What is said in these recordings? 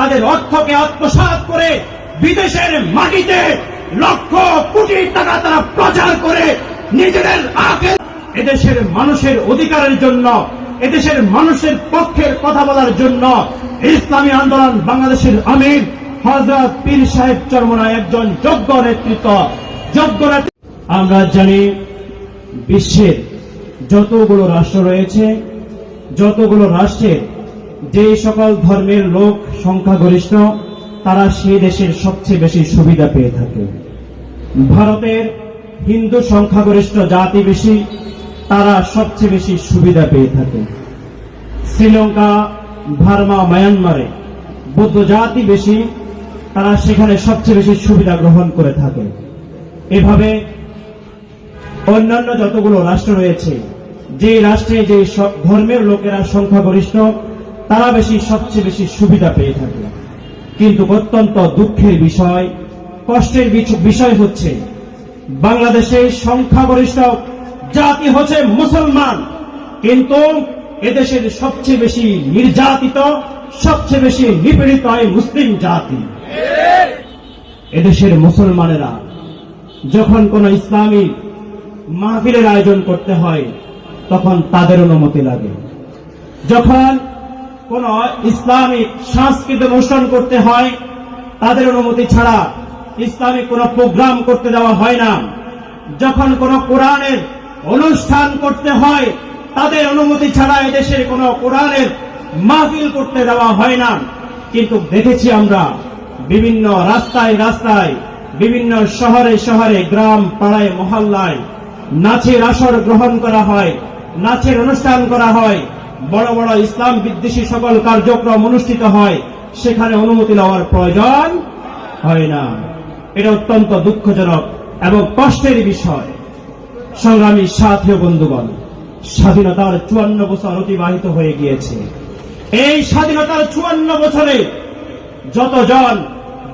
তাদের অর্থকে আত্মসাৎ করে বিদেশের মাটিতে লক্ষ কোটি টাকা তারা প্রচার করে নিজেদের আখের এদেশের মানুষের অধিকারের জন্য, এদেশের মানুষের পক্ষের কথা বলার জন্য ইসলামী আন্দোলন বাংলাদেশের আমির হজরত পীর সাহেব চরমনায় একজন যোগ্য নেতৃত্ব, যোগ্য আমরা জানি বিশ্বের যতগুলো রাষ্ট্র রয়েছে, যতগুলো রাষ্ট্রের যে সকল ধর্মের লোক সংখ্যাগরিষ্ঠ, তারা সেই দেশের সবচেয়ে বেশি সুবিধা পেয়ে থাকে। ভারতের হিন্দু সংখ্যাগরিষ্ঠ জাতি বেশি, তারা সবচেয়ে বেশি সুবিধা পেয়ে থাকে। শ্রীলঙ্কা, ভার্মা, মায়ানমারে বৌদ্ধ জাতি বেশি, তারা সেখানে সবচেয়ে বেশি সুবিধা গ্রহণ করে থাকে। এভাবে অন্যান্য যতগুলো রাষ্ট্র রয়েছে যে রাষ্ট্রে যে ধর্মের লোকেরা সংখ্যাগরিষ্ঠ তারা বেশি, সবচেয়ে বেশি সুবিধা পেয়ে থাকে। কিন্তু অত্যন্ত দুঃখের বিষয়, কষ্টের বিষয় হচ্ছে বাংলাদেশের সংখ্যাগরিষ্ঠ জাতি হচ্ছে মুসলমান। কিন্তু এদেশের সবচেয়ে বেশি নির্যাতিত, সবচেয়ে বেশি নিপীড়িত হয় মুসলিম জাতি। এদেশের মুসলমানেরা যখন কোন ইসলামী মাহফিলের আয়োজন করতে হয়, তখন তাদের অনুমতি লাগে। যখন কোন ইসলামিক সাংস্কৃতিক অনুষ্ঠান করতে হয়, তাদের অনুমতি ছাড়া ইসলামিক কোন প্রোগ্রাম করতে দেওয়া হয় না। যখন কোন কোরআনের অনুষ্ঠান করতে হয়, তাদের অনুমতি ছাড়া এদেশের কোন কোরআনের মাহফিল করতে দেওয়া হয় না। কিন্তু দেখেছি আমরা বিভিন্ন রাস্তায় রাস্তায়, বিভিন্ন শহরে শহরে, গ্রাম পাড়ায়, মহল্লায় নাচের আসর গ্রহণ করা হয়, নাচের অনুষ্ঠান করা হয় বড় বড় ইসলাম বিদ্বেষী সকল কার্যক্রম অনুষ্ঠিত হয়, সেখানে অনুমতি নেওয়ার প্রয়োজন হয় না। এটা অত্যন্ত দুঃখজনক এবং কষ্টের বিষয়। সংগ্রামী সাথী বন্ধুগণ, স্বাধীনতার চুয়ান্ন বছর অতিবাহিত হয়ে গিয়েছে। এই স্বাধীনতার চুয়ান্ন বছরে যতজন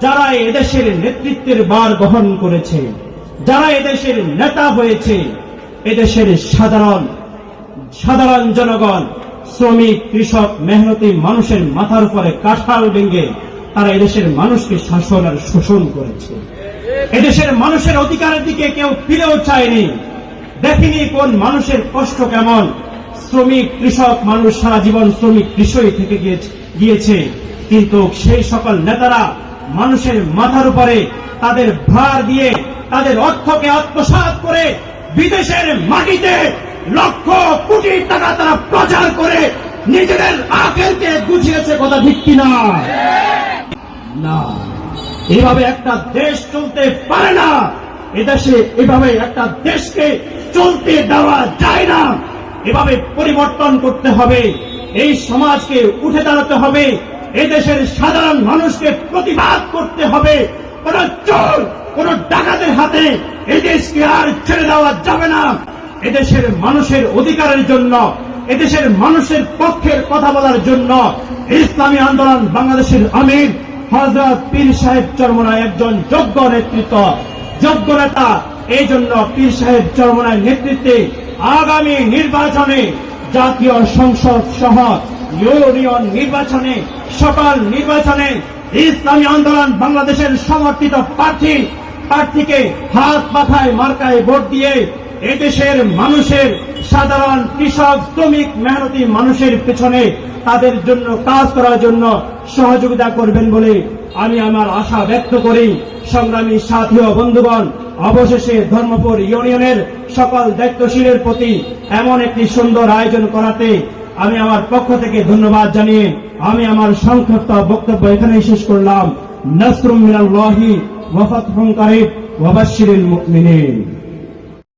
যারা এদেশের নেতৃত্বের বার বহন করেছে, যারা এদেশের নেতা হয়েছে, এদেশের সাধারণ সাধারণ জনগণ শ্রমিক, কৃষক, মেহনতি মানুষের মাথার উপরে কাঁঠাল ভেঙে তারা এদেশের মানুষকে শাসন আর শোষণ করেছে। এদেশের মানুষের অধিকারের দিকে কেউ ফিরেও চায়নি। দেখিনি কোন মানুষের কষ্ট কেমন। শ্রমিক, কৃষক মানুষ সারা জীবন শ্রমিক কৃষই থেকে গিয়েছে- কিন্তু সেই সকল নেতারা মানুষের মাথার উপরে তাদের ভার দিয়ে তাদের অর্থকে আত্মসাৎ করে বিদেশের মাটিতে লক্ষ কোটি টাকা তারা প্রচার করে নিজেদের আখেরকে গুছিয়েছে কথা কিনা? না। এভাবে একটা দেশ চলতে পারে না। এদেশে এভাবে একটা দেশকে চলতে দেওয়া যায় না। এভাবে পরিবর্তন করতে হবে। এই সমাজকে উঠে দাঁড়াতে হবে। এই দেশের সাধারণ মানুষকে প্রতিবাদ করতে হবে। কোন চোর, কোন ডাকাতের হাতে এই দেশকে আর ছেড়ে দেওয়া যাবে না। এদেশের মানুষের অধিকারের জন্য, এদেশের মানুষের পক্ষের কথা বলার জন্য ইসলামী আন্দোলন বাংলাদেশের আমির হজরত পীর সাহেব চরমনায় একজন যোগ্য নেতৃত্ব, যোগ্য নেতা। এই জন্য পীর সাহেব চরমনায় নেতৃত্বে আগামী নির্বাচনে জাতীয় সংসদ সহ ইউনিয়ন নির্বাচনে, সকল নির্বাচনে ইসলামী আন্দোলন বাংলাদেশের সমর্থিত প্রার্থী, প্রার্থীকে হাত মাথায় মার্কায় ভোট দিয়ে এদেশের মানুষের সাধারণ কৃষক, শ্রমিক, মেহনতি মানুষের পেছনে তাদের জন্য, কাজ করার জন্য সহযোগিতা করবেন বলে আমি আমার আশা ব্যক্ত করি। সংগ্রামী সাথী ও বন্ধুগণ, অবশেষে ধর্মপুর ইউনিয়নের সকল দায়িত্বশীলের প্রতি এমন একটি সুন্দর আয়োজন করাতে আমি আমার পক্ষ থেকে ধন্যবাদ জানিয়ে আমি আমার সংক্ষিপ্ত বক্তব্য এখানেই শেষ করলাম। নসরুম মিনাল্লাহি ওয়া ফাতহুন কারীব ওয়া বাশশিরিল মুমিনিন।